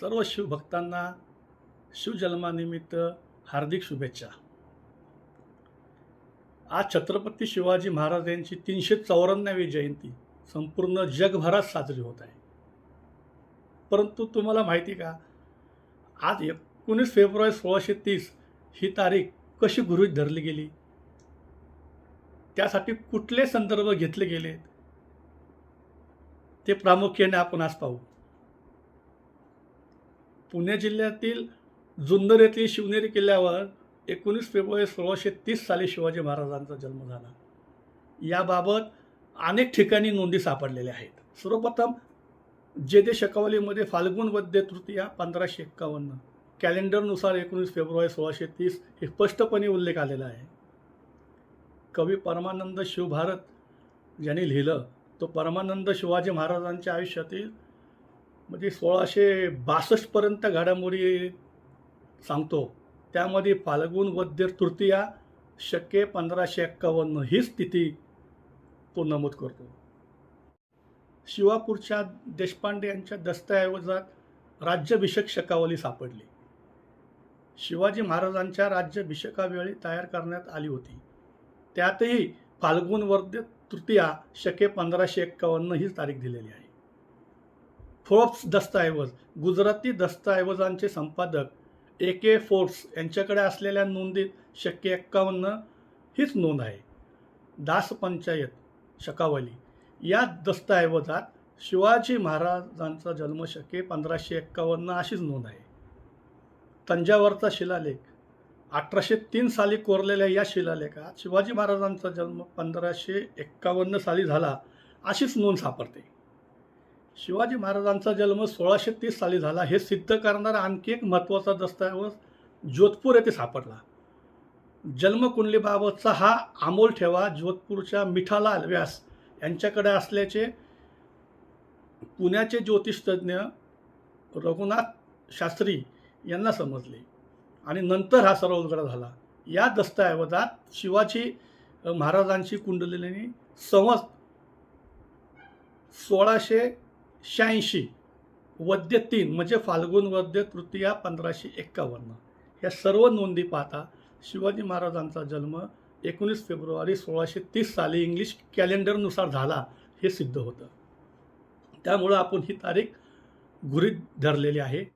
सर्व शिवभक्तांना शिवजन्मानिमित्त हार्दिक शुभेच्छा. आज छत्रपती शिवाजी महाराज यांची तीनशे चौऱ्याण्णवी जयंती संपूर्ण जगभरात साजरी होत आहे. परंतु तुम्हाला माहिती का आज एकोणीस फेब्रुवारी सोळाशे तीस ही तारीख कशी गृहीत धरली गेली? त्यासाठी कुठले संदर्भ घेतले गेले ते प्रामुख्याने आपण आज पाहू. पुणे जिल्ह्यातील जुन्नर येथील शिवनेरी किल्ल्यावर एकोणीस फेब्रुवारी सोळाशे तीस साली शिवाजी महाराजांचा जन्म झाला. याबाबत अनेक ठिकाणी नोंदी सापडलेल्या आहेत. सर्वप्रथम जे दे शकावलीमध्ये फाल्गुन वद्य तृतीया पंधराशे एक्कावन्न कॅलेंडरनुसार एकोणीस फेब्रुवारी सोळाशे तीस हे स्पष्टपणे उल्लेख आलेला आहे. कवी परमानंद शिवभारत ज्यांनी लिहिलं तो परमानंद शिवाजी महाराजांच्या आयुष्यातील म्हणजे सोळाशे बासष्टपर्यंत घडामोडी सांगतो. त्यामध्ये फाल्गुन वद्य तृतीया शके पंधराशे एक्कावन्न ही स्थिती तो नमूद करतो. शिवापूरच्या देशपांडे यांच्या दस्तऐवजात राज्याभिषेक शकावली सापडली. शिवाजी महाराजांच्या राज्याभिषेकावेळी तयार करण्यात आली होती. त्यातही फाल्गुन वर्ध तृतीया शके पंधराशे एक्कावन्न ही तारीख दिलेली आहे. फोर्ब्स दस्तऐवज गुजराती दस्तऐवजांचे संपादक ए के फोर्ब्स यांच्याकडे असलेल्या नोंदीत शक्य एक्कावन्न हीच नोंद आहे. दास पंचायत शकावली. या दस्तऐवजात शिवाजी महाराजांचा जन्म शके पंधराशे एक्कावन्न अशीच नोंद आहे. तंजावरचा शिलालेख अठराशे तीन साली कोरलेल्या या शिलालेखात शिवाजी महाराजांचा जन्म पंधराशे एक्कावन्न साली झाला अशीच नोंद सापडते. शिवाजी महाराजांचा जन्म सोळाशे तीस साली झाला. हे सिद्ध करणारा आणखी एक महत्त्वाचा दस्तऐवज जोधपूर येथे सापडला. जन्मकुंडलीबाबतचा हा अमोल ठेवा जोधपूरच्या मिठालाल व्यास यांच्याकडे असल्याचे पुण्याचे ज्योतिषतज्ञ रघुनाथ शास्त्री यांना समजले आणि नंतर हा सर्व उलगडा झाला. या दस्तऐवजात शिवाजी महाराजांची कुंडलिनी संवत सोळाशे शहाऐंशी वद्य तीन म्हणजे फाल्गुन वद्य तृतीया पंधराशे एक्कावन्न. या सर्व नोंदी पाहता शिवाजी महाराजांचा जन्म एकोणीस फेब्रुवारी सोळाशे तीस साली इंग्लिश कॅलेंडरनुसार झाला हे सिद्ध होतं. त्यामुळं आपण ही तारीख गृहीत धरलेली आहे.